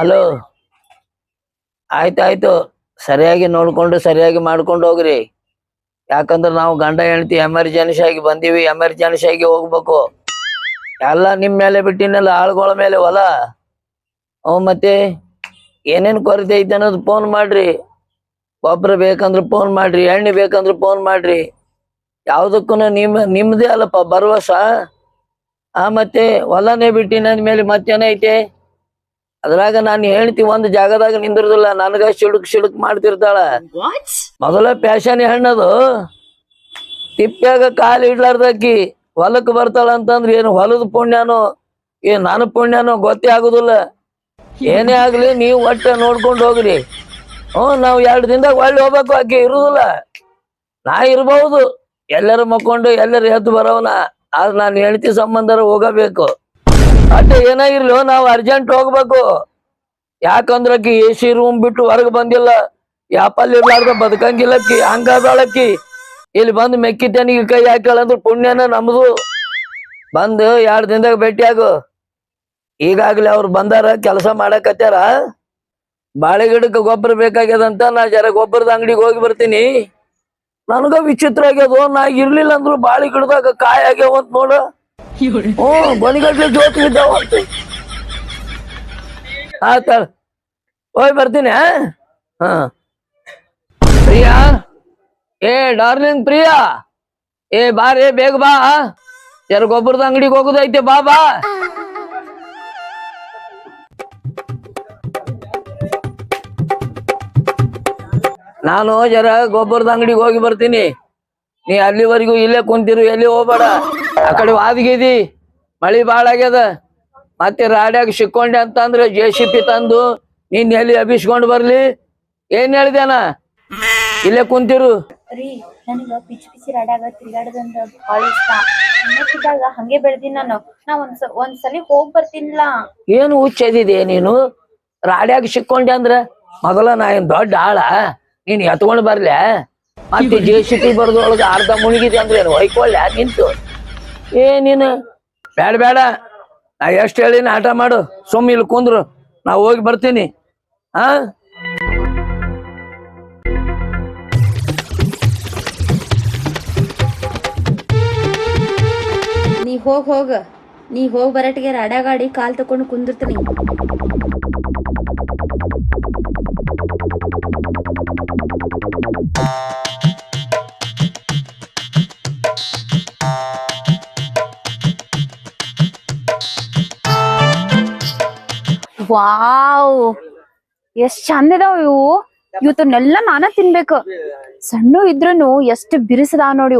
Hello? ಆಯ್ತಾಯ್ತು ಸರಿಯಾಗಿ ನೋಡ್ಕೊಂಡು, ಸರಿಯಾಗಿ ಮಾಡ್ಕೊಂಡು ಹೋಗ್ರಿ. ಯಾಕಂದ್ರೆ ನಾವು ಗಂಡ ಹೆಂಡತಿ ಎಮರ್ಜೆನ್ಸಿ ಆಗಿ ಬಂದೀವಿ, ಎಮರ್ಜೆನ್ಸಿ ಆಗಿ ಹೋಗ್ಬೇಕು. ಎಲ್ಲ ನಿಮ್ಮ ಮೇಲೆ ಬಿಟ್ಟಿನಲ್ಲ, ಆಳುಗಳ ಮೇಲೆ ಹೊಲ? ಅವ್ ಮತ್ತೆ ಏನೇನ್ ಕೊರತೆ ಐತೆ ಅನ್ನೋದು ಫೋನ್ ಮಾಡ್ರಿ. ಗೊಬ್ಬರ ಬೇಕಂದ್ರೆ ಫೋನ್ ಮಾಡ್ರಿ, ಎಣ್ಣೆ ಬೇಕಂದ್ರೆ ಫೋನ್ ಮಾಡ್ರಿ. ಯಾವ್ದಕ್ಕೂ ನಿಮ್ಮ ನಿಮ್ಮದೇ ಅಲ್ಲಪ್ಪ ಭರವಸ. ಆ, ಮತ್ತೆ ಹೊಲನೇ ಬಿಟ್ಟಿನ ಮೇಲೆ ಮತ್ತೇನೈತೆ ಅದ್ರಾಗ ನಾನು ಹೇಳ್ತಿ ಒಂದ್ ಜಾಗದಾಗ ನಿಂದಿರುದಿಲ್ಲ. ನನಗ ಸಿಡುಕ್ ಸಿಡುಕ್ ಮಾಡ್ತಿರ್ತಾಳ. ಮೊದಲ ಪ್ಯಾಶನ್ ಹೆಣ್ಣದು. ತಿಪ್ಪ್ಯಾಗ ಕಾಲು ಇಡ್ಲಾರ್ದಕ್ಕಿ ಹೊಲಕ್ ಬರ್ತಾಳ ಅಂತಂದ್ರ ಏನು ಹೊಲದ ಪುಣ್ಯನೋ ಏನ್ ನನ್ನ ಪುಣ್ಯನೋ ಗೊತ್ತೇ ಆಗುದಿಲ್ಲ. ಏನೇ ಆಗ್ಲಿ ನೀವು ಒಟ್ಟ ನೋಡ್ಕೊಂಡು ಹೋಗ್ರಿ. ಹ್ಮ್ ನಾವ್ ಎರಡ್ ದಿನದಾಗ ಒಳ್ಳೆ ಹೋಗ್ಬೇಕು ಆಕೆ ಇರುದಿಲ್ಲ. ನಾ ಇರ್ಬಹುದು ಎಲ್ಲರೂ ಮಕ್ಕೊಂಡು ಎಲ್ಲರೂ ಎದ್ದು ಬರೋವನ. ಆದ್ರೆ ನಾನು ಹೆಂಡತಿ ಸಂಬಂಧರ ಹೋಗಬೇಕು. ಅಟ್ಟ ಏನಾಗಿರ್ಲಿ ನಾವು ಅರ್ಜೆಂಟ್ ಹೋಗ್ಬೇಕು. ಯಾಕಂದ್ರಕ್ಕಿ ಎ ಸಿ ರೂಮ್ ಬಿಟ್ಟು ಹೊರಗೆ ಬಂದಿಲ್ಲ. ಯಾಪಲ್ಲಿ ಇರ್ಲಾರ್ದ ಬದುಕಂಗಿಲ್ಲಕ್ಕಿ ಹಂಗಾದಳಕ್ಕಿ ಇಲ್ಲಿ ಬಂದು ಮೆಕ್ಕಿ ಕೈ ಕೈ ಹಾಕಳಂದ್ರ ಪುಣ್ಯನ ನಮ್ದು. ಬಂದು ಎರಡ್ ದಿನದಾಗ ಭೇಟಿಯಾಗು ಈಗಾಗ್ಲೇ ಅವ್ರು ಬಂದಾರ, ಕೆಲಸ ಮಾಡಕತ್ತಾರ ಬಾಳೆ ಗಿಡಕ್ಕೆ ಗೊಬ್ಬರ ಬೇಕಾಗ್ಯದಂತ ನಾ ಜರ ಗೊಬ್ಬರದ ಅಂಗಡಿಗೆ ಹೋಗಿ ಬರ್ತೀನಿ. ನನಗ ವಿಚಿತ್ರ ಆಗ್ಯದ, ನಾ ಇರ್ಲಿಲ್ಲ ಅಂದ್ರು ಬಾಳೆ ಗಿಡದಾಗ ಕಾಯಿ ಆಗ್ಯಾವ ಅಂತ ನೋಡು. ಹ್ಮ್ ಬನಿಗಟ್ಲೆ ಜೋತಿ ಬಿದ್ದಾವ ಅಂತ ಆತ ಹೋಗಿ ಬರ್ತೀನಿ? ಹಾ? ಪ್ರಿಯಾ? ಏ, ಡಾರ್ಲಿಂಗ್ ಪ್ರಿಯಾ? ಏ ಬಾರೇ ಬೇಗ ಬಾ ಜರ ಗೊಬ್ಬರದ ಅಂಗಡಿಗೆ ಹೋಗೋದೈತೆ, ಬಾ ಬಾ. ನಾನು ಜರ ಗೊಬ್ಬರದ ಅಂಗಡಿಗೆ ಹೋಗಿ ಬರ್ತೀನಿ. ನೀ ಅಲ್ಲಿವರೆಗೂ ಇಲ್ಲೇ ಕುಂತಿರು, ಎಲ್ಲಿ ಹೋಗ್ಬೇಡ. ಆ ಕಡೆ ವಾದ್ಗಿದಿ ಮಳಿ ಬಾಳ ಆಗ್ಯದ. ಮತ್ತೆ ರಾಡ್ಯಾಗ ಸಿಕ್ಕೊಂಡೆ ಅಂತಂದ್ರೆ ಜೆ ಸಿ ಪಿ ತಂದು ನೀನ್ ಎಲ್ಲಿ ಅಭಿಸ್ಕೊಂಡ್ ಬರ್ಲಿ? ಏನ್ ಹೇಳ್ದೇನ ಇಲ್ಲೇ ಕುಂತಿರು. ರೀ ನನಗ ಪಿಚ್ ಪಿಚಿ ರಾಡ್ಯಾಗ ತಿರ್ಗಾಡೋದಂದ್ರ ಭಾಳ ಇಷ್ಟ. ಚಿನ್ನಕ್ಕಿದ್ದಾಗ ಹಂಗೆ ಬೆಳ್ದಿನಿ ನಾನು. ನಾ ಒಂದ್ಸ ಒಂದ್ಸಲಿ ಹೋಗ್ ಬರ್ತೀನಿಲ್ಲ. ಏನು ಹುಚ್ಚದಿದೆ ನೀನು? ರಾಡ್ಯಾಗ ಸಿಕ್ಕೊಂಡೆ ಅಂದ್ರ ಮೊದಲ ನಾ ಏನ್ ದೊಡ್ಡ ಆಳ ನೀನ್ ಎತ್ಕೊಂಡ್ ಬರ್ಲ್ಯಾ ಮತ್ತೆ ಜೆ ಸಿ ಪಿ ಬರ್ದೊಳಗ ಅರ್ಧ ಮುಳುಗಿದೆ ಅಂದ್ರೆ ಏನು ಹೊಯ್ಕೊಳ್ಳ್ಯಾ ನಿಂತು. ಏ, ನೀನು. ಬೇಡ ಬೇಡ ನಾ ಎಷ್ಟ್ ಹೇಳಿನ ಆಟ ಮಾಡು. ಸುಮ್ಮ ಇಲ್ಲಿ ಕುಂದ್ರು. ನಾ ಹೋಗಿ ಬರ್ತೀನಿ. ಹಾ ನೀ ಹೋಗ್, ಹೋಗ. ನೀ ಹೋಗ್ ಬರಟ್ಗೆ ರಾಡಾಗಾಡಿ ಕಾಲ್ ತಕೊಂಡು ಕುಂದಿರ್ತೀನಿ. ವಾವ್. ಎಷ್ಟ್ ಚಂದ ಇದಾವ ಇವು. ಇವತ್ತನ್ನೆಲ್ಲ ನಾನ ತಿನ್ಬೇಕು. ಸಣ್ಣ ಇದ್ರೂನು ಎಷ್ಟ್ ಬಿರುಸದಾವ ನೋಡಿ.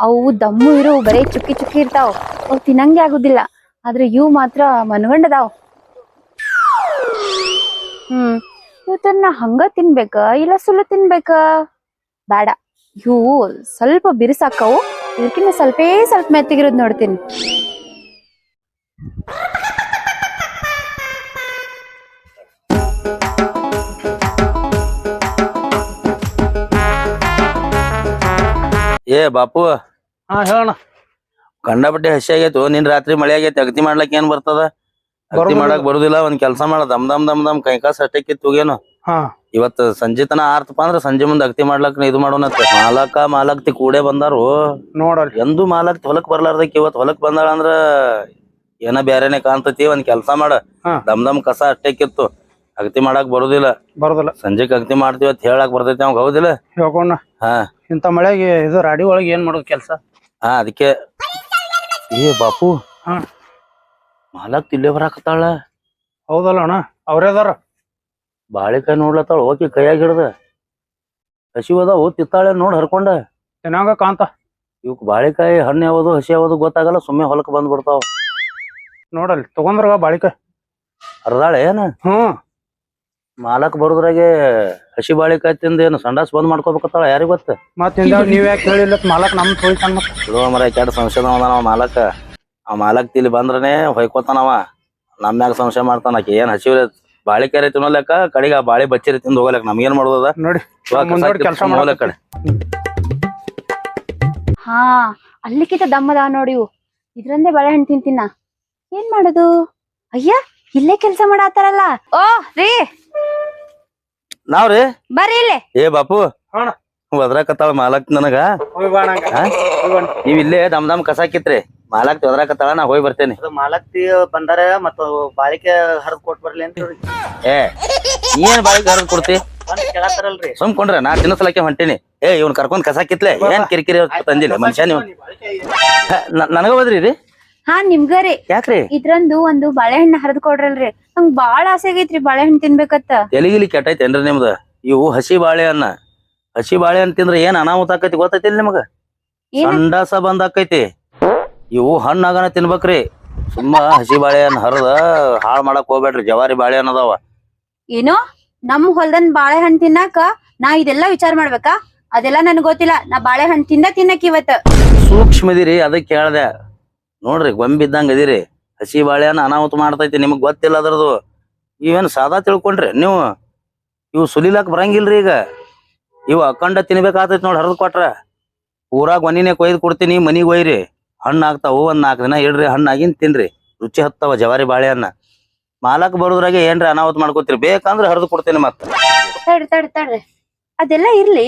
ಅವು ದಮ್ಮು ಇರು ಬರೇ ಚುಕ್ಕಿ ಚುಕ್ಕಿ ಇರ್ತಾವ. ಅವು ತಿನ್ನಂಗೆ ಆಗುದಿಲ್ಲ. ಆದ್ರೆ ಇವು ಮಾತ್ರ ಮನ್ಗಂಡದಾವ್. ಹ್ಮ್. ಇವತ್ತನ್ನ ಹಂಗ ತಿನ್ಬೇಕ ಇಲ್ಲ ಸುಳ್ಳು ತಿನ್ಬೇಕ? ಬೇಡ. ಇವು ಸ್ವಲ್ಪ ಬಿರುಸಾಕವು. ಇದಕ್ಕಿಂತ ಸ್ವಲ್ಪೇ ಸ್ವಲ್ಪ ಮೆತ್ತಗಿರೋದ್ ನೋಡ್ತೀನಿ. ಏ ಬಾಪು. ಹಾ ಹೇಳಣ್ಣ. ಕಂಡಪಟ್ಟೆ ಹಸಿ ಆಗೈತು ನಿನ್ ರಾತ್ರಿ ಮಳೆ ಆಗೈತಿ ಅಗತಿ ಮಾಡ್ಲಕ್ ಏನ್ ಬರ್ತದ? ಅಗತಿ. ಮಾಡಕ್ ಬರುದಿಲ್ಲ ಒಂದ್ ಕೆಲ್ಸ ಮಾಡ ದಮ್ ದಮ್ ದಮ್ ದಮ್ ಕೈಕಾಸ ಅಟ್ಟಕ್ಕೆ ತುಗೇನು ಇವತ್ ಸಂಜೆ ತನ ಆರ್ತಪ್ಪ ಅಂದ್ರ ಸಂಜೆ ಮುಂದೆ ಅಗತಿ ಮಾಡ್ಲಕ್ ಇದು ಮಾಡೋಣ ಮಾಲಕ ಮಾಲಕ್ತಿ ಕೂಡೇ ಬಂದಾರು. ನೋಡ್ರಿ ಎಂದು ಮಾಲಕ್ತಿ ಹೊಲಕ್ ಬರ್ಲಾರ್ದಕ್ ಇವತ್ ಹೊಲಕ್ ಬಂದಾಳ ಅಂದ್ರ ಏನ ಬ್ಯಾರೆನೆ ಕಾಣ್ತತಿ ಒಂದ್ ಕೆಲ್ಸ ಮಾಡ. ದಮ್ ದಮ್ ಕಸ ಅಟ್ಟಕ್ಕಿತ್ತು ಅಗತಿ ಮಾಡಕ್ ಬರುದಿಲ್ಲ. ಬರೋದಿಲ್ಲ. ಸಂಜೆಕ್ ಅಗತಿ ಮಾಡ್ತೀವಿ ಅಂತ ಹೇಳಕ್ ಬರ್ತೈತಿ ಅವ್ ಹೌದಿಲ್ಲ? ಹೇಳ್ಕೊಂಡ ಹಾ. ಇಂಥ ಮಳೆಗೆ ಇದು ರಾಡಿ ಒಳಗೆ ಏನ್ ಮಾಡೋದು ಕೆಲಸ? ಹಾ ಅದಕ್ಕೆ. ಏ ಬಾಪು. ಹಾ. ಮಾಲಕ್ ಇಲ್ಲೇ ಬರಾಕತ್ತಾಳ. ಹೌದಲ್ಲ ಅಣ್ಣ ಅವ್ರೇ ಅದಾರ. ಬಾಳೆಕಾಯಿ ನೋಡ್ಲತ್ತಾಳ ಓಕೆ ಕೈಯಾಗ ಹಿಡ್ದ. ಹಸಿವು ಅದಾವು ತಿತ್ತಾಳೆ ನೋಡ್ ಹರ್ಕೊಂಡ. ಚೆನ್ನಾಗ ಕಾಂತ. ಇವಕ್ ಬಾಳಿಕಾಯಿ ಹಣ್ಣು ಯಾವುದು ಹಸಿ ಯಾವುದು ಗೊತ್ತಾಗಲ್ಲ ಸುಮ್ಮನೆ ಹೊಲಕ್ ಬಂದ್ಬಿಡ್ತಾವ. ನೋಡಲ್ ತಗೊಂಡ್ರ ಬಾಳಿಕಾಯಿ ಅರ್ದಾಳೆ ಏನ? ಹ್ಮ್. ಮಾಲಕ್ ಬರೋದ್ರಾಗೆ ಹಸಿ ಬಾಳಿಕಾಯಿ ತಿಂದ ಏನು ಸಂಡಾಸ್ ಬಂದ್ ಮಾಡ್ಕೋಬೇಕತ್ತಾಳ ಯಾರಿಗ್ ಗೊತ್ತ? ಮತ್ ನೀವ್ ಯಾಕೆ ಹೇಳಿಲ್ಲ ಮಾಲಕ್ ನಮ್ ತೊಳಿತಾನ ಬಿಡುವ ಮರ ಕೆಟ್ಟ ಸಂಶಯ ಅವ ಮಾಲಕ. ಆ ಮಾಲಕ್ ತಿಳಿ ಬಂದ್ರನೇ ಹೊಯ್ಕೋತಾನವ ನಮ್ ಮ್ಯಾಗ ಸಂಶಯ ಮಾಡ್ತಾನ ಆಕಿ ಏನ್ ಹಸಿ ಬಾಳಿಕಾಯಿ ತಿನ್ನೋಲೆಕ್ಕ ಕಡೆಗೆ ಆ ಬಾಳೆ ಬಚ್ಚಿರಿ ತಿಂದು ಹೋಗಲಕ್ಕ ನಮ್ಗೇನ್ ಮಾಡೋದ ನೋಡಿ ಮುಂದೋಡಿ ಕೆಲಸ ಹೋಗ್ಲಕ್ಕ ಕಡೆ ಹಾ ಅಲ್ಲಿಕಿತ ದಮ್ಮದ ನೋಡಿ ಇವು. ಇದ್ರಂದೇ ಬಾಳೆಹಣ್ಣು ತಿಂತೀನ. ಏನ್ ಮಾಡೋದು? ಅಯ್ಯ ಇಲ್ಲೇ ಕೆಲ್ಸ ಮಾಡಾತಾರಲ್ಲ. ಓ ರೀ. ನಾವ್ರಿ? ಬರ್ರಿ ಇಲ್ಲಿ. ಏ ಬಾಪು ಹಣ. ಒದ್ರಾಕತ್ತಾಳ ಮಾಲಕ್ ನನಗ. ಹೋಗಿ ಬಾ ನಂಗ. ಹಾ? ಹೋಗಿ ಬಾ. ನೀವ್ ಇಲ್ಲೇ ದಮ್ ದಮ್ ಕಸಾಕಿತ್ರಿ ಮಾಲಕ್ ಒದ್ರಾಕತ್ತಾಳ ನಾ ಹೋಗಿ ಬರ್ತೇನೆ. ಅದು ಮಾಲಕ್ತಿ ಬಂದಾರ ಮತ್ತ ಬಾಳಿಕೆ ಹರಿದ್ ಕೊಟ್ ಬರ್ಲಿ ಅಂತ ಹೇಳಿ. ಏ ಏನ್ ಬಾಳಿಕೆ ಕರ್ದ್ ಕೊಡ್ತಿ? ಬಂದ್ ಕೇಳತ್ತಾರಲ್ರಿ ಸುಮ್ಕೊಂಡ್ರೆ ನಾ ತಿನ್ನಸ್ಲಕ್ಕೆ ಹೊಂಟೀನಿ. ಏ ಇವ್ನ್ ಕರ್ಕೊಂಡ್ ಕಸಾಕಿತ್ಲೆ ಏನ್ ಕಿರಿಕಿರಿ ತಂದಿಲ್ಲ ಮನುಷ್ಯ ನೀವು. ನನಗ ಹೋದ್ರಿ ರೀ? ಹಾ ನಿಮ್ಗರಿ. ಯಾಕ್ರಿ? ಇದ್ರಂದು ಒಂದು ಬಾಳೆಹಣ್ಣು ಹರಿದ್ ಕೊಡ್ರಲ್ರಿ ನಂಗ್ ಬಾಳ ಆಸೆ ಆಗೈತ್ರಿ ಬಾಳೆಹಣ್ಣು ತಿನ್ಬೇಕತ್ತ. ತೆಲಿಗಿಲಿ ಕೆಟ್ಟೈತೇನ್ರಿ ನಿಮ್ದ? ಇವು ಹಸಿ ಬಾಳೆಹಣ್ಣ. ಹಸಿ ಬಾಳೆಹಣ್ಣು ತಿಂದ್ರೆ ಏನ್ ಅನಾಹುತ ಆಕೈತಿ ಗೊತ್ತೈತಿಲ್ ನಿಮಗ? ಸಂಡಾಸ ಬಂದ್ ಆಕೈತಿ. ಇವು ಹಣ್ಣಾಗನ ತಿನ್ಬೇಕ್ರಿ. ಸುಮ್ಮ ಹಸಿ ಬಾಳೆಹಣ್ಣು ಹರಿದ ಹಾಳ್ ಮಾಡಕ್ ಹೋಗ್ಬೇಡ್ರಿ. ಜವಾರಿ ಬಾಳೆಹಣ್ಣು ಅದಾವ. ಏನೋ? ನಮ್ ಹೊಲ್ದನ್ ಬಾಳೆಹಣ್ಣು ತಿನ್ನಾಕ ನಾ ಇದೆಲ್ಲ ವಿಚಾರ ಮಾಡ್ಬೇಕಾ? ಅದೆಲ್ಲ ನನ್ಗೆ ಗೊತ್ತಿಲ್ಲ. ನಾ ಬಾಳೆಹಣ್ಣು ತಿಂದ ತಿನ್ನಕ್ ಇವತ್ತ. ಸೂಕ್ಷ್ಮದಿರಿ ಅದಕ್ಕೆ ಹೇಳ್ದೆ ನೋಡ್ರಿ ಗೊಂಬಿದ್ದಂಗ ಅದಿರಿ ಹಸಿ ಬಾಳೆಹಣ್ಣು ಅನಾಹುತ ಮಾಡ್ತೈತಿ, ನಿಮಗ್ ಗೊತ್ತಿಲ್ಲ ಅದ್ರದ್ದು. ಇವೇನ್ ಸಾದಾ ತಿಳ್ಕೊಂಡ್ರಿ, ನೀವು, ಇವು ಸುಲಿಲಾಕ್ ಬರಂಗಿಲ್ರಿ ಈಗ. ಇವು ಅಖಂಡ ತಿನ್ಬೇಕಾಗ್ತೈತಿ ನೋಡಿ ಹರಿದ್ ಕೊಟ್ರ. ಊರಾಗ ಗೊನಿನೇ ಕೊಯ್ದು ಕೊಡ್ತೀನಿ, ಮನಿಗೆ ಒಯ್ರಿ. ಹಣ್ಣು ಆಗ್ತಾವು, ಒಂದ್ ನಾಲ್ಕು ದಿನ ಇಡ್ರಿ ಹಣ್ಣಾಗಿನ್ ತಿನ್ರಿ. ರುಚಿ ಹತ್ತಾವ ಜವಾರಿ ಬಾಳೆಹಣ್ಣ. ಮಾಲಕ್ ಬರೋದ್ರಾಗೆ ಏನ್ರಿ ಅನಾಹುತ ಮಾಡ್ಕೋತೀರಿ? ಬೇಕಂದ್ರೆ ಹರಿದು ಕೊಡ್ತೀನಿ ಮತ್ತೆ. ಅದೆಲ್ಲ ಇರ್ಲಿ.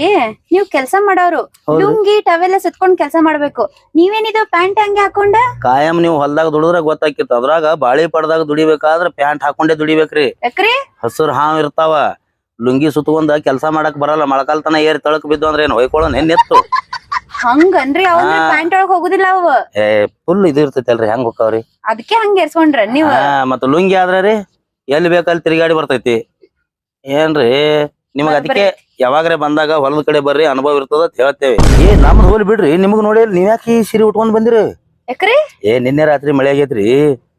ನೀವ್ ಕೆಲ್ಸ ಮಾಡೋರು. ಲುಂಗಿ ಟವೆಲ್ಲ ಸುತ್ಕೊಂಡ್ ಕೆಲ್ಸ ಮಾಡ್ಬೇಕು. ನೀವೇನಿದು ಪ್ಯಾಂಟ್ ಹಂಗೆ ಹಾಕೊಂಡ? ಕಾಯಂ ನೀವು ಹೊಲ್ದಾಗ ದುಡಿದ್ರ ಗೊತ್ತಾಕಿತ್ತು. ಅದ್ರಾಗ ಬಾಳಿ ಪಡ್ದಾಗ ದುಡಿಬೇಕಾದ್ರ ಪ್ಯಾಂಟ್ ಹಾಕೊಂಡೇ ದುಡಿಬೇಕ್ರಿ. ಯಾಕ್ರಿ? ಹಸುರ್ ಹಾವ್ ಇರ್ತಾವ. ಲುಂಗಿ ಸುತ್ಕೊಂಡ ಕೆಲ್ಸ ಮಾಡಕ್ ಬರಲ್ಲ. ಮಳಕಾಲ್ತನ ಏರಿ ತಳಕ್ ಬಿದ್ದು ಅಂದ್ರೆ ಏನ್ ಹೊಯ್ಕೊಳ ಏನ್ ಎತ್ತು ಹಂಗನ್ರಿ ಅವ್ ಪ್ಯಾಂಟ್ ಒಳಗ್ ಹೋಗುದಿಲ್ಲ ಅವ್. ಏ ಫುಲ್ ಇದು ಇರ್ತೈತಲ್ರಿ. ಹೆಂಗ್ ಹೋಗ್ತಾವ್ರಿ ಅದಕ್ಕೆ ಹಂಗ ಎರ್ಸ್ಕೊಂಡ್ರ ನೀವ್? ಮತ್ತ ಲುಂಗಿ ಆದ್ರೆ ರೀ ಎಲ್ಲಿ ಬೇಕಲ್ಲಿ ತಿರುಗಾಡಿ ಬರ್ತೈತಿ. ಏನ್ರಿ? ನಿಮಗ ಅದಕ್ಕೆ ಯಾವಾಗ್ರೆ ಬಂದಾಗ ಹೊಲದ ಕಡೆ ಬರ್ರಿ ಅನುಭವ ಇರ್ತದ ಅಂತ ಹೇಳ್ತೇವೆ. ಏ ನಮ್ದು ಹೋಲ್ ಬಿಡ್ರಿ ನಿಮಗ್ ನೋಡಿ ನೀವ್ ಯಾಕೆ ಈ ಸೀರೆ ಉಟ್ಕೊಂಡ್ ಬಂದಿರಿ? ಯಾಕ್ರಿ? ಏ ನಿನ್ನೆ ರಾತ್ರಿ ಮಳೆ ಆಗೈತ್ರಿ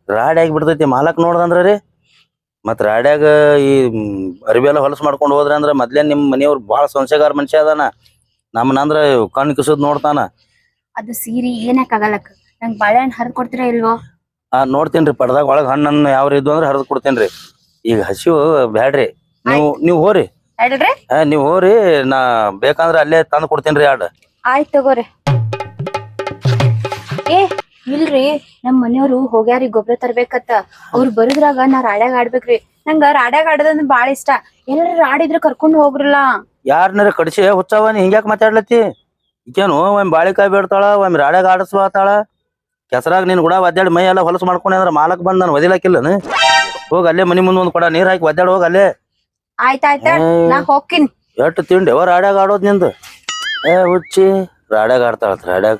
ರಾಡಿ ಆಗಿ ಬಿಡ್ತೈತಿ ಮಾಲಕ್ ನೋಡ್ದಂದ್ರ ರೀ. ಮತ್ ರಾಡ್ಯಾಗ ಈ ಅರಿವಿ ಎಲ್ಲ ಹೊಲಸ್ ಮಾಡ್ಕೊಂಡ್ ಹೋದ್ರ ಅಂದ್ರ ಮೊದ್ಲೇ ನಿಮ್ ಮನೆಯವ್ರು ಬಹಳ ಸಂಶಯಗಾರ ಮನುಷ್ಯ ಅದಾನ. ನಮ್ಮನಂದ್ರ ಕಣ್ ಕಿಸದ್ ನೋಡ್ತಾನ. ಅದು ಸೀರಿ ಏನಕ್ ಆಗಲ್ಲಕ್ ನಂಗ್ ಬಾಳೆಹಣ್ಣು ಹರಿದು ಕೊಡ್ತೀರಾ ಇಲ್ವೋ? ಆ ನೋಡ್ತೇನ್ರಿ ಪಡ್ದಾಗ ಒಳಗ್ ಹಣ್ಣನ್ನು ಯಾವ ಇದ್ವು ಅಂದ್ರೆ ಹರಿದ್ ಕೊಡ್ತೇನ್ರಿ ಈಗ ಹಸಿವು ಬ್ಯಾಡ್ರಿ. ನೀವು ನೀವು ಹೋರಿ. ಹೇಳ್ರಿ? ನೀವು ಹೋರಿ ನಾ ಬೇಕಂದ್ರ ಅಲ್ಲೇ ತಂದ್ ಕೊಡ್ತೇನ್ರಿ ಆಡ್. ಆಯ್ತು ತಗೋರಿ. ಏ ಇಲ್ರಿ ನಮ್ ಮನೆಯವ್ರು ಹೋಗ್ಯಾರಿ ಗೊಬ್ಬರ ತರ್ಬೇಕತ್ತ ಅವ್ರು ಬರುದ್ರಾಗ ನಾ ರಾಡ್ಯಾಗ ಆಡ್ಬೇಕ್ರಿ. ನಂಗ ರಾಡ್ಯಾಗ ಆಡೋದಂದ್ರ ಬಾಳ ಇಷ್ಟ. ಎಲ್ಲಾರು ರಾಡಿದ್ರ ಕರ್ಕೊಂಡ್ ಹೋಗ್ರಲ್ಲ. ಯಾರನ್ನಾರ ಕಡಿಸಿ ಹುಚ್ಚಾವ ನೀ ಹಿಂಗ್ಯಾಕ್ ಮಾತಾಡ್ಲತ್ತಿ? ಈಕೇನು ಒಮ್ಮೆ ಬಾಳಿಕಾಯಿ ಬೇಡ್ತಾಳ ಒಮ್ಮೆ ರಾಡ್ಯಾಗ ಆಡಸ್ಬಾತಾಳ ಕೆಸರಾಗ ನೀನ್ ಕೂಡ ಒದ್ದಾಡಿ ಮೈ ಎಲ್ಲ ಹೊಲಸು ಮಾಡ್ಕೊಂಡೆ ಅಂದ್ರ ಮಾಲಕ್ ಬಂದ್ ನಾನು ಒದಿಲಾಕಿಲ್ಲನ ಹೋಗಿ ಅಲ್ಲೇ ಮನಿ ಮುಂದ್ ಒಂದ್ ಕೊಡ ನೀರ್ ಹಾಕಿ ಒದ್ದಾಡ್ ಹೋಗಿ ಅಲ್ಲೇ. ಆಯ್ತ್ ಆಯ್ತ ಏ, ನಾ ಹೋಗ್ತೀನಿ. ಎಷ್ಟ್ ತಿಂಡಿ? ಅವ ರಾಡ್ಯಾಗ ಆಡೋದ್ ನಿಂದು? ಏ ಹುಚ್ಚಿ. ರಾಡ್ಯಾಗ ಆಡ್ತಾಳ ರಾಡ್ಯಾಗ.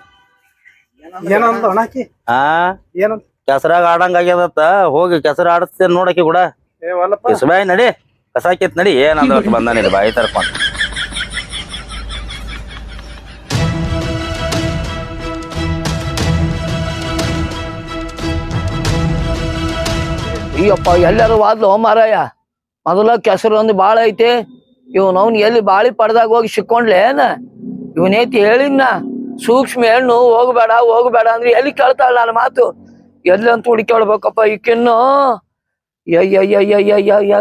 ಏನಂತ ಅಣ್ಣಾಕಿ ಆ? ಏನಂತ ಕೆಸರಾಗ ಆಡಂಗ ಆಗ್ಯದತ್ತ? ಹೋಗಿ ಕೆಸರ ಆಡಸ್ತೇನೆ ನೋಡಕಿ ಕೂಡ. ಏ ನಡಿ. ಇಸ್ಬಾಯ್ ನಡಿ. ಕಸಾಕಿತ್ ನಡಿ ಏನಂದ ಬಂದಾನಿಲ್ಲ ಬಾಯಿ ತರ್ಕೊಂಡ್. ಅಯ್ಯಪ್ಪ ಎಲ್ಲರೂ ವಾದ್ಲು ಮಾರಾಯ. ಮೊದಲ ಕೆಸರು ಒಂದು ಬಾಳ ಐತೆ. ಇವನ್ ಅವ್ನ್ ಎಲ್ಲಿ ಬಾಳಿ ಪಡ್ದಾಗ ಹೋಗಿ ಸಿಕ್ಕೊಂಡ್ಲೆ ಏನ? ಇವನೇತಿ ಹೇಳಿದ್ನ? ಸೂಕ್ಷ್ಮ ಹೆಣ್ಣು, ಹೋಗ್ಬೇಡ ಹೋಗ್ಬೇಡ ಅಂದ್ರೆ ಎಲ್ಲಿ ಕೇಳ್ತಾಳ ನನ್ನ ಮಾತು? ಎಲ್ಲಿ ಅಂತ ಹುಡುಕೇಳ್ಬೇಕಪ್ಪ ಈಕಿನ್ನು? ಅಯ್ಯಯ್ಯಯ್ಯಯ್ಯಯ್ಯ.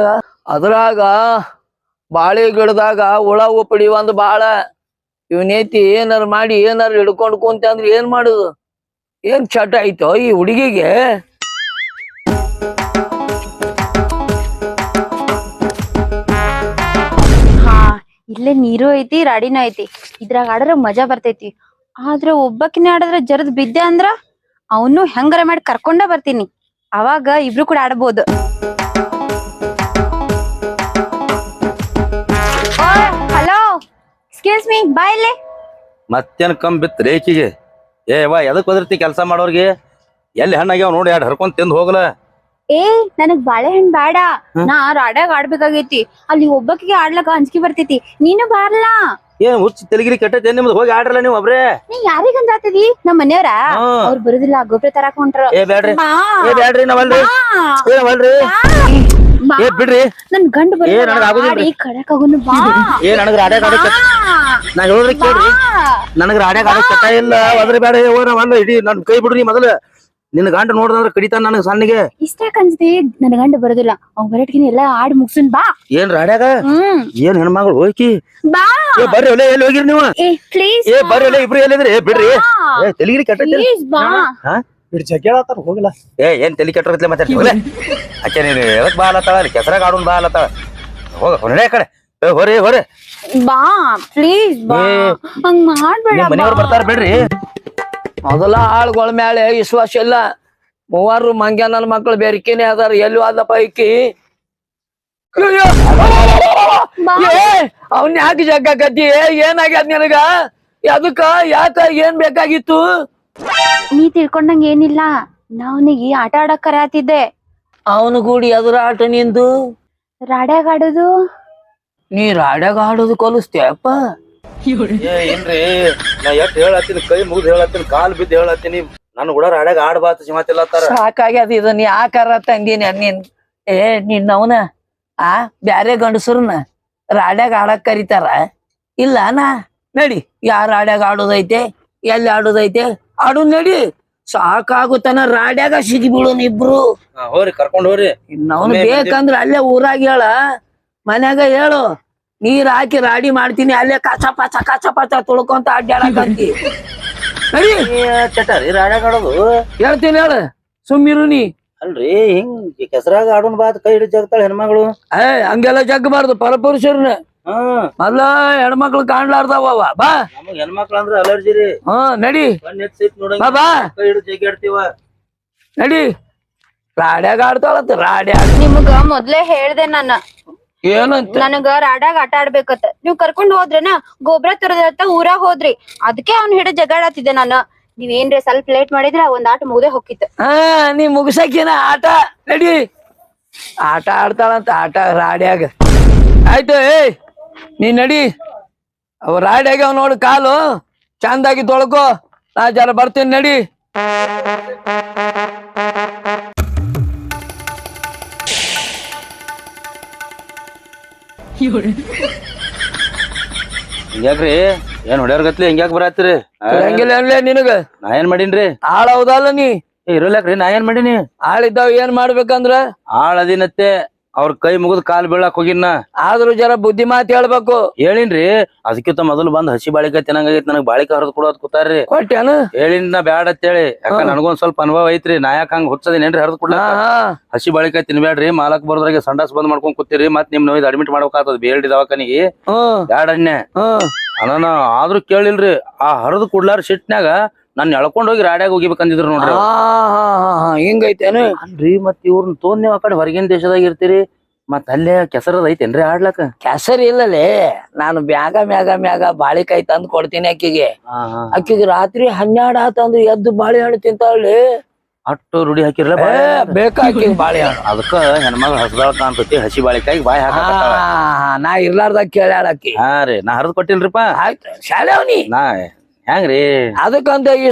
ಅದ್ರಾಗ ಬಾಳೆ ಗಿಡದಾಗ ಹುಳ ಉಪ್ಪಡಿ ಒಂದು ಬಾಳ. ಇವನೇತಿ ಏನಾರು ಮಾಡಿ ಏನಾರು ಹಿಡ್ಕೊಂಡು ಕುಂತ ಅಂದ್ರೆ ಏನ್ ಮಾಡುದು? ಏನ್ ಚಟ ಆಯ್ತೋ ಈ ಹುಡುಗಿಗೆ? ಇಲ್ಲೇ ನೀರು ಐತಿ, ರಾಡಿನೂ ಐತಿ. ಇದ್ರಾಗ ಆಡ್ರ ಮಜಾ ಬರ್ತೈತಿ. ಆದ್ರ ಒಬ್ಬಕಿನ ಆಡಿದ್ರ ಜರದ್ ಬಿದ್ದೆ ಅಂದ್ರ ಅವನು ಹೆಂಗರ ಮಾಡಿ ಕರ್ಕೊಂಡ ಬರ್ತೀನಿ. ಅವಾಗ ಇಬ್ರು ಕೂಡ ಆಡ್ಬೋದು. ಹಲೋ, ಎಕ್ಸ್ಕ್ಯೂಸ್ ಮೀ, ಬಾ ಮತ್ತೇನ್ ಕಮ್ ಬಿತ್ತು ರೇಖಿಗೆ ಏ ವಾ ಎದಕ್ ಹೋದಿರ್ತಿ ಕೆಲಸ ಮಾಡೋರ್ಗೆ? ಎಲ್ಲಿ ಹಣ್ಣಾಗ್ಯಾವ ನೋಡಿ ಎರಡು ಹರ್ಕೊಂಡ್ ತಿಂದು ಹೋಗಲ. ಏ ನನಗ್ ಬಾಳೆಹಣ್ಣ್ ಬೇಡ. ನಾ ರಾಡ್ಯಾಗ ಆಡ್ಬೇಕಾಗೈತಿ. ಅಲ್ಲಿ ಒಬ್ಬಕಿಗೆ ಆಡ್ಲಕ್ಕ ಅಂಜಿಕೆ ಬರ್ತೈತಿ. ನೀನು ಬಾರ್ಲಾ. ಏನ್ ಹುಚ್ಚ ತೆಲಗಿರಿ ಕೆಟ್ಟೈತೆ ನಿಮ್ದು? ಹೋಗಿ ಆಡ್ರಲ್ಲ ನೀವು ಒಬ್ರೇ? ನೀ ಯಾರಿಗ್ ಆತದಿ ನಮ್ಮ ಮನೆಯವ್ರ. ಅವ್ರು ಬರುದಿಲ್ಲ ಗೊಬ್ಬರ ತರಾಕ್ ಹೊಂಟ್ರ ಏ ಬ್ಯಾಡ್ರಿ. ಏ ಬ್ಯಾಡ್ರಿ ನಾವಲ್ರಿ ಏ ನಾವಲ್ರಿ ಏ ಬಿಡ್ರಿ. ನನ್ ಗಂಡ ಏ, ನನಗ್ ಆಗುದಿಲ್ರಿ. ಕಡಕ್ ಆಗುನು ಬಾ. ಏ ನನಗ್ ರಾಡ್ಯಾಗ ಆಡಕ್ ನಾ ಹೇಳಿದ್ರಿ ಕೇಳ್ರಿ. ನನಗ್ ರಾಡ್ಯಾಗ ಆಡಕ್ ಚಟ ಇಲ್ಲ. ಅದ್ರ ಬೇಡ ಇಡೀ ನನ್ ಕೈ ಬಿಡ್ರಿ ಮೊದಲ. ನಿನ್ನ ಗಂಡ ನೋಡಿದ್ರೆ ಕಡಿತಾನ ನನಗೆ ಸಣ್ಣಗೆ? ಇಷ್ಟ ಅನ್ಸ್ತಿ ನನ್ ಗಂಡ ಬರೋದಿಲ್ಲ. ಅವ್ ಬರಟ್ಕಿನ ಎಲ್ಲಾ ಆಡ್ ಮುಗ್ಸನ್ ಬಾ. ಏನ್ ರಾಡ್ಯಾಗ? ಹ್ಮ್. ಏನ್ ಹೆಣ್ಮಗಳು ಹೋಯ್ಕಿ? ಬಾ. ಏ ಬರ್ರಿ ಒಲೆ ಎಲ್ಲಿ ಹೋಗಿರಿ ನೀವು? ಏ ಪ್ಲೀಸ್ ಏ ಬರ್ರಿ ಒಲೆ ಇಬ್ರು ಎಲ್ಲಿದ್ರಿ? ಏ ಬಿಡ್ರಿ. ಏ ತೆಲಿಗಿರಿ ಕೆಟ್ಟೈತಿ ಪ್ಲೀಸ್ ಬಾ. ಹಾ? ಹೋಗಲ್ಲ. ಏ ಏನ್ ತಲಿ ಕೆಟ್ಟೋಗತ್ಲೆ ಮಾತಾಡ್ತಿ? ಹೋಗ್ಲೆ. ಆಕೆ ನೀನು ಎದಕ್ ಬಾ ಅಲ್ಲತ್ತಾಳ ಅಲ್ಲಿ ಕೆಸರಾಗ ಆಡೋನ್ ಬಾ ಅಲ್ಲತ್ತಾಳ ಹೋಗ ಹೊರಡೆ ಕಡೆ. ಏ ಹೊರೇ ಹೊರಿ. ಬಾ. ಪ್ಲೀಸ್ ಬಾ. ಹಂಗ್ ಮಾಡ್ಬೇಡ ಮನೆಯವ್ರು ಬರ್ತಾರ ಬಿಡ್ರಿ. ಮೊದಲ ಆಳ್ಗಳ ಮ್ಯಾಲೆ ವಿಶ್ವಾಸ ಇಲ್ಲ. ಮೂವರು ಮಂಗ್ಯ ನನ್ನ ಮಕ್ಕಳು ಬೇರಿಕೆನೆ ಅದಾರ. ಎಲ್ಲಿ ಆದ ಪೈಕಿ. ಅವನ್ ಯಾಕೆ ಕದ್ದಿ ಏನಾಗ್ಯದ ನಿನಗ? ಅದಕ್ಕ ಯಾಕ? ಏನ್ ಬೇಕಾಗಿತ್ತು? ನೀ ತಿಳ್ಕೊಂಡಂಗ ಏನಿಲ್ಲ. ನಾವನಿಗೆ ಆಟ ಆಡಕ್ ಆತಿದ್ದೆ ಅವನು ಕೂಡಿ ಎದುರ ಆಟ ನಿಂದು? ರಾಡ್ಯಾಗ ಆಡೋದು. ನೀ ರಾಡ್ಯಾಗ ಆಡೋದು ಕಲಿಸ್ತೇಪ್ಪ ಏ ಇಲ್ರಿ ನಾ ಎಷ್ಟ್ ಹೇಳತ್ತೀನಿ ಕೈ ಮುಗಿದ್ ಹೇಳತ್ತೀನಿ ಕಾಲ್ ಬಿದ್ದು ಹೇಳತ್ತೀನಿ. ನನ್ ಕೂಡ ರಾಡ್ಯಾಗ ಆಡ್ಬಾತ್ ಸಿಮತಿಲ್ಲತ್ತಾರ ಸಾಕಾಗ್ಯದ ಇದನ್ ಯಾಕಾರ ತಂದೀನಿ ನೀನ್ ಏ ನಿನ್ನವನ ಆ ಬ್ಯಾರೆ ಗಂಡಸರನ್ನ ರಾಡ್ಯಾಗ ಆಡಕ್ ಕರಿತಾರ? ಇಲ್ಲ ನಾ? ನಡಿ. ಯಾರ ರಾಡ್ಯಾಗ ಆಡೋದೈತೆ ಎಲ್ಲಿ ಆಡೋದೈತೆ? ಆಡು ನಡಿ. ಸಾಕಾಗುತ್ತಾನ ರಾಡ್ಯಾಗ ಸಿಗಿ ಬೀಳೋನ್ ಇಬ್ರು. ಹೋರಿ ಕರ್ಕೊಂಡ್ ಹೋರಿ. ಇನ್ನವನು ಬೇಕಂದ್ರ ಅಲ್ಲೇ ಊರಾಗ ಹೇಳ. ಮನ್ಯಾಗ ಹೇಳು. ನೀರ್ ಹಾಕಿ ರಾಡಿ ಮಾಡ್ತೀನಿ ಅಲ್ಲೇ ಕಸ ಪಚ ಕಚ ಪಚ ತುಳ್ಕೊಂತ ಅಡ್ಡಾಡಕಂತಿ ನಡಿ. ಚಟಾರಿ ರಾಡ್ಯಾಗ ಆಡೋದು ಹೇಳ್ತೀನಿ ಹೇಳ. ಸುಮ್ಮಿರು ನೀ. ಅಲ್ರಿ ಹಿಂಗ್ ಕೆಸರಾಗ ಆಡೋನ್ ಬಾತ್ ಕೈ ಹಿಡಿದು ಜಗ್ತಾಳ ಹೆಣ್ಮಗಳು. ಏ ಹಂಗೆಲ್ಲ ಜಗ್ಬಾರ್ದು ಪರಪುರುಷರ್ನ. ಹ್ಮ್ ಮೊದ್ಲ ಹೆಣ್ಮಕ್ಳು ಕಾಣ್ಲಾರ್ದವ ಬಾ. ನಮಗ್ ಹೆಣ್ಮಕ್ಳು ಅಂದ್ರ ಅಲರ್ಜಿ ರೀ. ಹ್ಮ್ ನಡಿ. ಬಾ ಬಾ. ಕೈ ಹಿಡಿದು ಜಗ್ಗಾಡ್ತೀವ ನಡಿ. ರಾಡ್ಯಾಗ ಆಡ್ತಾಳಂತ ರಾಡ್ಯಾಗ. ನಿಮಗ ಮೊದ್ಲೇ ಹೇಳ್ದೆ ನಾನ. ಏನಂತ? ನನಗ ರಾಡಾಗ ಆಟ ಆಡ್ಬೇಕತ್ತ ನೀವ್ ಕರ್ಕೊಂಡ್ ಹೋದ್ರನ ಗೊಬ್ಬರ ತರದತ್ತ ಊರಾಗ ಹೋದ್ರಿ. ಅದಕ್ಕೆ ಅವ್ನ ಹಿಡಿದ ಜಗಾಡತ್ತಿದ್ದೆ ನಾನು. ನೀವೇನ್ರಿ ಸ್ವಲ್ಪ ಲೇಟ್ ಮಾಡಿದ್ರ? ಒಂದ್ ಆಟ ಮುಗ್ದೆ ಹೋಗಿತ್ತು. ಹಾ ನೀ ಮುಗಿಸಕಿನ ಆಟ? ನಡಿ. ಆಟ ಆಡ್ತಾಳಂತ ಆಟ ರಾಡ್ಯಾಗ. ಆಯ್ತು ಏಯ್ ನೀ ನಡಿ. ಅವ ರಾಡ್ಯಾಗ ಅವ್ ನೋಡು ಕಾಲು. ಚಂದಾಗಿ ತೊಳ್ಕೊ. ನಾ ಜರ ಬರ್ತೀನಿ ನಡಿ. ಹಿಂಗ್ಯಾಕ್ರಿ? ಏನ್ ಹೊಡ್ಯಾರ ಗತ್ಲಿ? ಹಿಂಗ್ಯಾಕ್ ಬರತ್ತೀರಿ? ಹೆಂಗಿಲ್ಲ ಅನ್ಲೇ ನಿನಗ? ನಾ ಏನ್ ಮಾಡೀನ್ರಿ? ಆಳ ಹೌದಲ್ಲ ನೀ? ಏ ಇರೋಲ್ಯಾಕ್ರಿ ನಾ ಏನ್ ಮಾಡೀನಿ? ಆಳಿದ್ದಾವ ಏನ್ ಮಾಡ್ಬೇಕಂದ್ರ? ಆಳ್ ಅದಿನತ್ತೆ. ಅವ್ರ ಕೈ ಮುಗಿದ್ ಕಾಲ್ ಬೀಳಕ್ ಹೋಗಿನ್ನ? ಆದ್ರೂ ಜರ ಬುದ್ಧಿ ಮಾತು ಹೇಳ್ಬೇಕು. ಹೇಳಿನ್ರಿ ಅದಕ್ಕಿಂತ ಮೊದಲು ಬಂದ್ ಹಸಿ ಬಾಳಿಕ ತಿನ್ನಂಗಾಗೈತಿ ನನಗ್ ಬಾಳಿಕ ಹರಿದ್ ಕೊಡೋದ್ ಕೂತಾರ್ರಿ. ಕೊಟ್ಟೇನು ಹೇಳಿನ್ ನಾ ಬ್ಯಾಡ ಅಂತೇಳಿ. ಯಾಕ ನನಗೊಂದ್ ಸ್ವಲ್ಪ ಅನುಭವ ಐತ್ರಿ ನಾ ಯಾಕ ಹಂಗ ಹುಚ್ಚದಿನೇನ್ರಿ ಹರಿದ್ ಹಾ ಹಸಿ ಬಾಳಿಕ ತಿನ್ಬೇಡ್ರಿ ಮಾಲಕ್ ಬರೋದ್ರಾಗೆ ಸಂಡಾಸ್ ಬಂದ್ ಮಾಡ್ಕೊಂಡ್ ಕೂತಿರಿ ಮತ್ ನಿಮ್ ನೋಯ್ದು ಅಡ್ಮಿಟ್ ಮಾಡ್ಬೇಕಾಗ್ತದ ಬೇಲ್ಡಿ ದವಾಖಾನಿಗೆ. ಬ್ಯಾಡಣ್ಣೆ ಅಣ್ಣ. ಆದ್ರೂ ಕೇಳಿಲ್ರಿ ಆ ಹರಿದ್ ಕುಡ್ಲಾರ ಸಿಟ್ನ್ಯಾಗ ನಾನ್ ಎಳ್ಕೊಂಡ್ ಹೋಗಿ ರಾಡ್ಯಾಗ ಹೋಗಿಬೇಕಂದಿದ್ರು ನೋಡ್ರಿ ಹಿಂಗೈತೇನು ಅಲ್ರಿ ಮತ್ ಇವ್ರನ್ನ ತೋನ್ ನೀವ್ ಆ ಕಡೆ ಹೊರಗಿನ ದೇಶದಾಗ ಇರ್ತೀರಿ ಮತ್ ಅಲ್ಲೇ ಕೆಸರದ ಐತೇನ್ರಿ ಆಡ್ಲಕ್ಕ ಕೆಸರು ಇಲ್ಲಲೇ ನಾನು ಮ್ಯಾಗ ಮ್ಯಾಗ ಮ್ಯಾಗ ಬಾಳಿಕಾಯಿ ತಂದು ಕೊಡ್ತೀನಿ ಅಕ್ಕಿಗೆ. ಅಕ್ಕಿಗೆ ರಾತ್ರಿ ಹನ್ನೆರಡು ಆತಂದು ಎದ್ದು ಬಾಳೆಹಣ್ಣು ತಿಂತಾಳೆ ಅಟ್ಟು ರೂಢಿ ಹಾಕಿರ್ಲ ಬೇಕಾಕಿ ಬೇಕಾ ಅಕ್ಕಿಗೆ ಬಾಳೆಹಣ್ಣು ಅದಕ್ಕ ಹೆಣ್ಮಗ್ ಹಸದಾಳ ಕಾಣ್ತತಿ ಹಸಿ ಬಾಳಿಕಾಯಿ ಬಾಯಿ ಹಾಕ ನಾ ಇರ್ಲಾರ್ದಾಗ ಕೇಳ್ಯಾಳಕ್ಕಿ ಹಾ ರೀ ನಾ ಹರಿದ್ ಕೊಟ್ಟಿಲ್ರಿಪ್ಪ ಆಯ್ತು ಶಾಲೆ ಅವನಿ ನಾ ಹೆಂಗ್ರಿ? ಅದಕ್ಕಂತ ಈ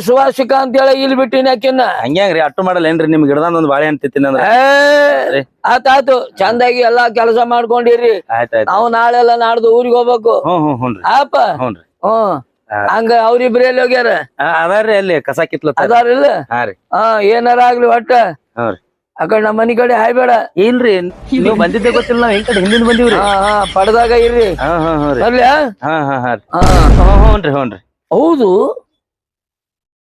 ಅಂತ ಹೇಳಿ ಇಲ್ಲಿ ಬಿಟ್ಟಿನಿ ಅಕ್ಕಿನ ಹಂಗ್ಯಾಂಗ್ರಿ? ಅಟ್ಟು ಮಾಡಲ್ಲ ಏನ್ರಿ ನಿಮ್ಗೆ ಗಿಡದಾನ ಒಂದ್ ಬಾಳೆ ಅಂತ ತಿನ್ನ ಏ ಆತಾತು. ಚಂದಾಗಿ ಎಲ್ಲಾ ಕೆಲಸ ಮಾಡ್ಕೊಂಡಿರಿ. ಆಯ್ತಾಯ್ತು. ನಾವು ನಾಳೆಲ್ಲ ನಾಡ್ದು ಊರಿಗೆ ಹೋಗ್ಬೇಕು. ಹ್ಮ್ ಹ್ಮ್ ಹ್ಞೂನ್ರಿ ಆಪ. ಹ್ಞೂನ್ರಿ ಹ್ಮ್. ಹಂಗ ಅವ್ರಿಬ್ರಿ ಎಲ್ಲಿ ಹೋಗ್ಯಾರ? ಆ, ಅದಾರ್ರಿ ಅಲ್ಲಿ ಕಸ ಕಿತ್ಲ ಅದಾರಿಲ್ಲ? ಹಾ ರೀ. ಹಾ ಏನಾರ ಆಗ್ಲಿ ಒಟ್ಟ. ಹಾ ರೀ. ಆ ಕಡೆ ನಮ್ಮ ಮನಿ ಕಡೆ ಹಾಯ್ಬೇಡ. ಇಲ್ರಿ ನೀವು ಬಂದಿದ್ದೆ ಗೊತ್ತಿಲ್ಲ ನಾವ್ ಈ ಕಡೆ ಹಿಂದಿನ ಬಂದಿವ್ರಿ. ಹಾ ಹಾ ಪಡ್ದಾಗ ಇರ್ರಿ. ಹಾ ಹಾ ಹಾ ರೀ. ಹಾ. ಹಾ ಹಾ ಹಾ ಹ್ಞೂ ಹ್ಞೂನ್ರಿ ಹ್ಞೂನ್ರಿ ಹೌದು.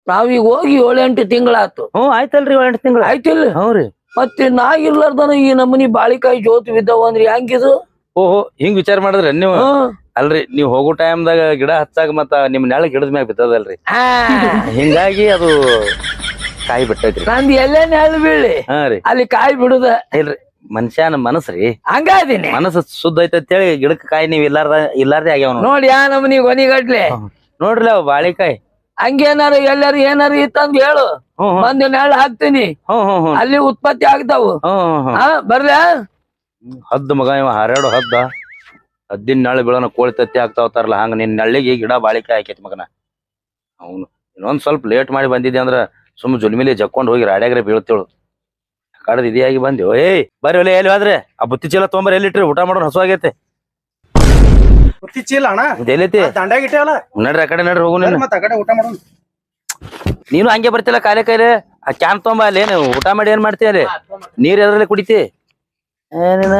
ನಾವೀಗ ಹೋಗಿ ಏಳೆಂಟು ತಿಂಗಳಾತು ಹ್ಮ್ ಆಯ್ತಲ್ರಿ ಏಳೆಂಟು ತಿಂಗಳು. ಆಯ್ತಿಲ್ಲ ಹ್ಞೂ ರೀ. ಮತ್ತೆ ನಾ ಇರ್ಲಾರ್ದನ ಈ ನಮ್ಮನಿ ಬಾಳಿಕಾಯಿ ಜೋತ್ ಬಿದ್ದಾವ ಅಂದ್ರಿ ಹೆಂಗಿದು? ಓಹೋ ಹಿಂಗ್ ವಿಚಾರ ಮಾಡಿದ್ರೆ ನೀವು ಅಲ್ರಿ ನೀವ್ ಹೋಗೋ ಟೈಮ್ದಾಗ ಗಿಡ ಹಚ್ಚಾಗ ಮತ್ತ ನಿಮ್ ನೆಳ ಗಿಡದ ಮ್ಯಾಗ ಬಿದ್ದದಲ್ರಿ. ಹಾ. ಹಿಂಗಾಗಿ ಅದು ಕಾಯಿ ಬಿಟ್ಟೈತ್ರಿ. ನಂದ್ ಎಲ್ಲೇ ನೆಲ ಬೀಳಿ ಹಾ ರೀ. ಅಲ್ಲಿ ಕಾಯಿ ಬಿಡುದ. ಇಲ್ರಿ ಮನುಷ್ಯನ ಮನಸ್ರಿ ಹಂಗಾದೀನಿ ಮನಸ್ಸು ಶುದ್ಧ ಐತೆ ಅಂತೇಳಿ ಗಿಡಕ್ಕೆ ಕಾಯಿ ನೀವ್ ಇಲ್ಲಾರ್ದ ಇಲ್ಲಾರ್ದೆ ಆಗ್ಯಾವ. ನೋಡಿ ಯಾ ನಮ್ಮನಿ ಗೊನಿಗಟ್ಲೆ. ನೋಡ್ರಿ ಅವ್ ಬಾಳಿಕಾಯಿ ಹಂಗೇನಾರ ಎಲ್ಲಾರು ಏನಾರು ಇತ್ತಂದ್ ಹೇಳು. ಹ್ಮ್, ಹ್ಞೂ ಬಂದು ನೆಳ ಹಾಕ್ತೀನಿ. ಅಲ್ಲಿ ಉತ್ಪತ್ತಿ ಆಗ್ತಾವು. ಹ್ಮ್ ಹ್ಮ್ ಹಾ ಬರ್ಲ? ಹದ್ದು ಮಗ ಇವ ಹಾರಾಡು ಹದ್ದ. ಹದ್ದಿನ ನಳ್ಳಿ ಬೀಳನ ಕೋಳಿ ತತ್ತಿ ಆಗ್ತಾವತಾರಲ್ಲ ಹಂಗ ನಿನ್ ನಳ್ಳಿಗೆ ಗಿಡ ಬಾಳಿಕಾಯಿ ಹಾಕೈತಿ ಮಗನ. ಅವನು ಇನ್ನೊಂದ್ ಸ್ವಲ್ಪ ಲೇಟ್ ಮಾಡಿ ಬಂದಿದ್ದೆ ಅಂದ್ರ ಸುಮ್ ಜುಲ್ಮಿಲಿ ಜಕ್ಕೊಂಡ್ ಹೋಗಿ ರಾಡ್ಯಾಗ್ರೆ ಬೀಳ್ತೇಳು. ಕಡದ್ ಇದಿಯಾಗಿ ಬಂದೆವು ಏಯ್ ಬರೀ ಒಲೆ ಎಲ್ಲಿ ಹೋದ್ರೆ? ಆ ಬುತ್ತಿ ಚೀಲ ತೊಂಬರ್ ಎಲ್ಲಿಟ್ರಿ? ಊಟ ಮಾಡೋಣ ಹಸು ಆಗೈತೆ ಬುತ್ತಿ ಚೀಲ ಅಣ್ಣ. ಎಲ್ಲೈತಿ? ದಂಡ್ಯಾಗ ಇಟ್ಟೇವಲ್ಲ ನಡ್ರಿ ಆ ಕಡೆ ನಡ್ರಿ ಹೋಗು ನೀನು. ಮತ್ತ ಆ ಕಡೆ ಊಟ ಮಾಡೋಣ. ನೀನು ಹಂಗೆ ಬರ್ತಿಲ್ಲ ಕಾಲೇ ಕೈಲೆ? ಆ ಕ್ಯಾನ್ ತೊಂಬಲ್ಲೇನು ಅಲ್ಲಿ ಊಟ ಮಾಡಿ ಏನ್ ಮಾಡ್ತೀಯ ಅಲ್ಲಿ? ನೀರ್ ಎದ್ರಲ್ಲಿ ಕುಡಿತಿ? ಏನೇನ?